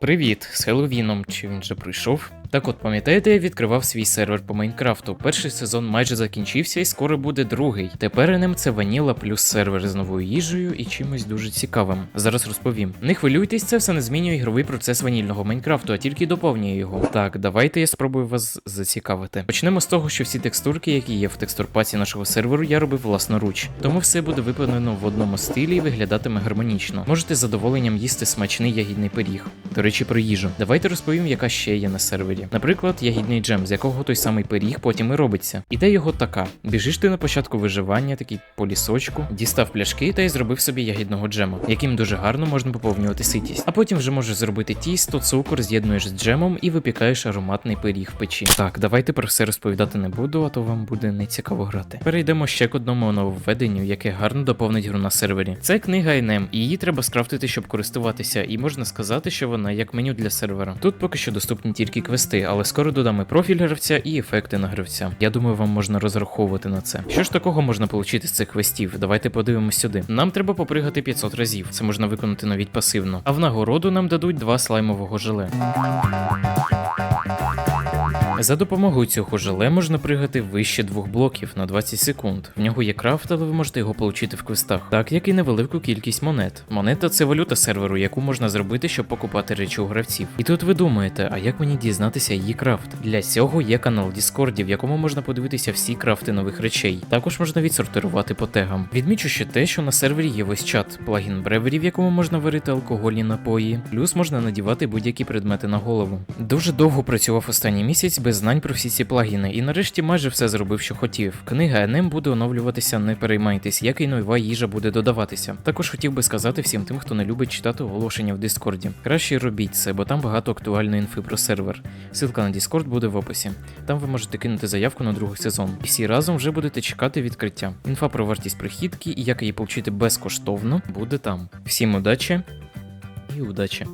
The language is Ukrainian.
Привіт, з Хеллоуіном, чи він вже прийшов? Так от, пам'ятаєте, я відкривав свій сервер по Майнкрафту. Перший сезон майже закінчився і скоро буде другий. Тепер ним це ваніла плюс сервер з новою їжею і чимось дуже цікавим. Зараз розповім. Не хвилюйтесь, це все не змінює ігровий процес ванільного Майнкрафту, а тільки доповнює його. Так, давайте я спробую вас зацікавити. Почнемо з того, що всі текстурки, які є в текстурпаці нашого серверу, я робив власноруч. Тому все буде виконано в одному стилі і виглядатиме гармонічно. Можете з задоволенням їсти смачний ягідний пиріг. До речі, про їжу. Давайте розповім, яка ще є на сервері. Наприклад, ягідний джем, з якого той самий пиріг потім і робиться. Іде його така: біжиш ти на початку виживання, такий по лісочку, дістав пляшки та й зробив собі ягідного джема, яким дуже гарно можна поповнювати ситість. А потім вже можеш зробити тісто, цукор, з'єднуєш з джемом і випікаєш ароматний пиріг в печі. Так, давайте про все розповідати не буду, а то вам буде нецікаво грати. Перейдемо ще к одному нововведенню, яке гарно доповнить гру на сервері. Це книга NM, і її треба скрафтити, щоб користуватися, і можна сказати, що вона як меню для сервера. Тут поки що доступні тільки квести, але скоро додам і профіль гравця, і ефекти на гравця. Я думаю, вам можна розраховувати на це. Що ж такого можна отримати з цих квестів? Давайте подивимось сюди. Нам треба попригати 500 разів. Це можна виконати навіть пасивно. А в нагороду нам дадуть два слаймового желе. За допомогою цього желе можна пригати вище двох блоків на 20 секунд. В нього є крафт, але ви можете його отримати в квестах. Так як і невелику кількість монет. Монета це валюта серверу, яку можна зробити, щоб покупати речі у гравців. І тут ви думаєте, а як мені дізнатися її крафт? Для цього є канал Діскорді, в якому можна подивитися всі крафти нових речей. Також можна відсортирувати по тегам. Відмічу ще те, що на сервері є ось чат, плагін Бревері, в якому можна варити алкогольні напої, плюс можна надівати будь-які предмети на голову. Дуже довго працював останній місяць без знань про всі ці плагіни, і нарешті майже все зробив, що хотів. Книга NM буде оновлюватися, не переймайтесь, як і нова їжа буде додаватися. Також хотів би сказати всім тим, хто не любить читати оголошення в Дискорді. Краще робіть це, бо там багато актуальної інфи про сервер. Ссылка на Discord буде в описі. Там ви можете кинути заявку на другий сезон. І всі разом вже будете чекати відкриття. Інфа про вартість прихідки і як її отримати безкоштовно буде там. Всім удачі і удачі!